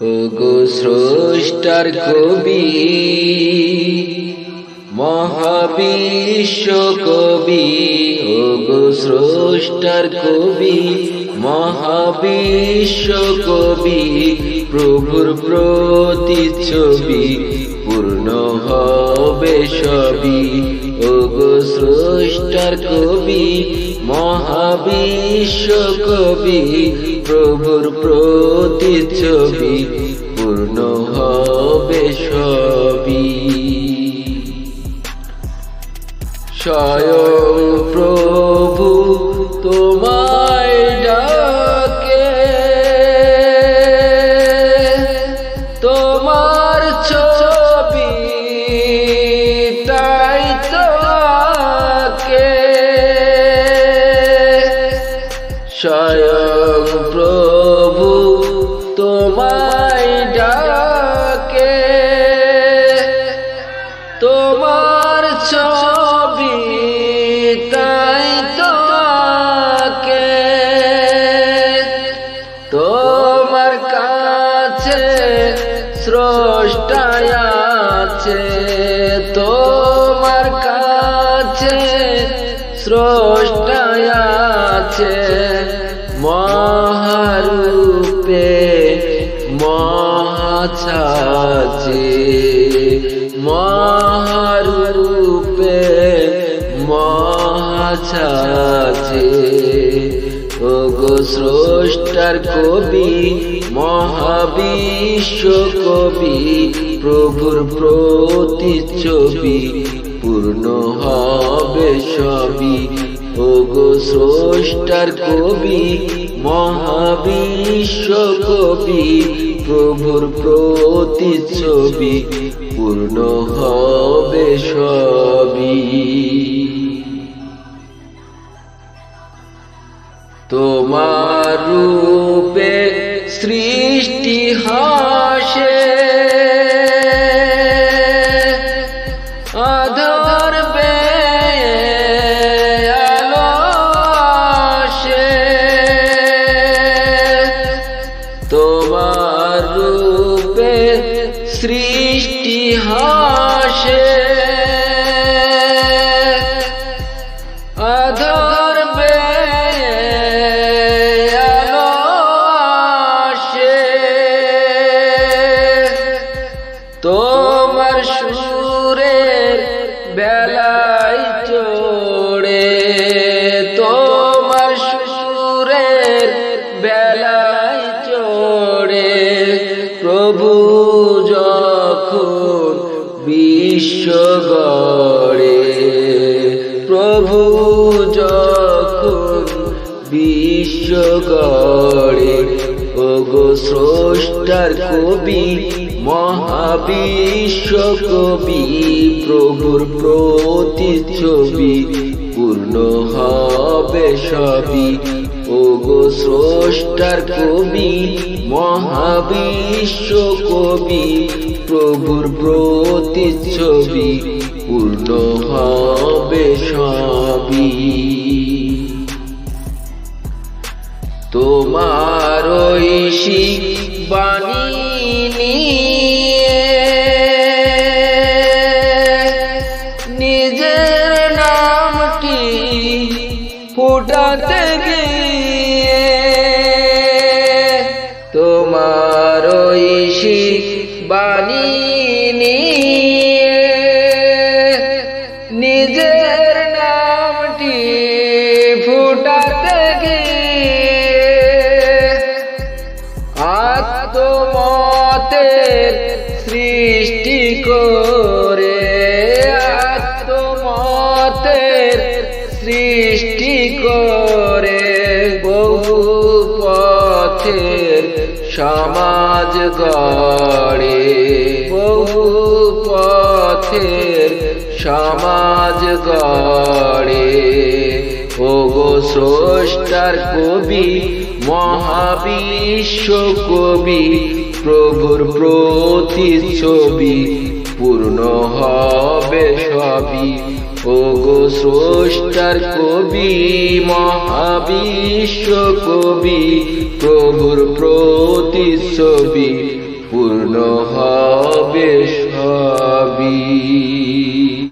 ওগো স্রষ্টার কবি, মহাবিশ্ব কবি ওগো স্রষ্টার কবি, মহাবিশ্ব কবি, প্রভুর প্রতিচ্ছবি, পূর্ণ হবে সবই। ওগো স্রষ্টার কবি, মহাবিশ্ব কবি, প্রভুর প্রতিচ্ছবি পূর্ণ হবে স্রষ্টায় আছে তোমার কাছে স্রষ্টায় আছে মহারূপে মহাছাছে মহারূপে মহাছাছে ওগো স্রষ্টার কবি, মহাবিশ্ব কবি, প্রভুর প্রতিচ্ছবি, পূর্ণ হবে সবই। ওগো স্রষ্টার কবি, মহাবিশ্ব কবি, প্রভুর প্রতিচ্ছবি, পূর্ণ হবে সবই। সৃষ্টি হাসে। আধার বে আলো আসে। তোমার রূপে সৃষ্টি হাসে। যখন বিশ্ব গড়ে, প্রভু যখন বিশ্ব গড়ে ওগো স্রষ্টার কবি, মহাবিশ্ব কবি, প্রভুর প্রতিচ্ছবি পূর্ণ হবে সবই। ওগো স্রষ্টার কবি, মহাবিশ্ব কবি, প্রভুর প্রতিচ্ছবি পূর্ণ হবে সবই। তোমার ঐশী বাণী নিজের নামটি ফুটাতে গিয়ে তোমার ঐশী বাণী নিয়ে নিজের নামটি ফুটাতে গিয়ে আত্মমতের সৃষ্টি করে সমাজ গড়ে, বহু পথের সমাজ গড়ে। ওগো স্রষ্টার কবি, মহাবিশ্ব কবি, প্রভুর প্রতিচ্ছবি পূর্ণ হবে সবই। ওগো স্রষ্টার কবি, মহাবিশ্ব কবি, প্রভুর প্রতিচ্ছবি পূর্ণ হবে সবই।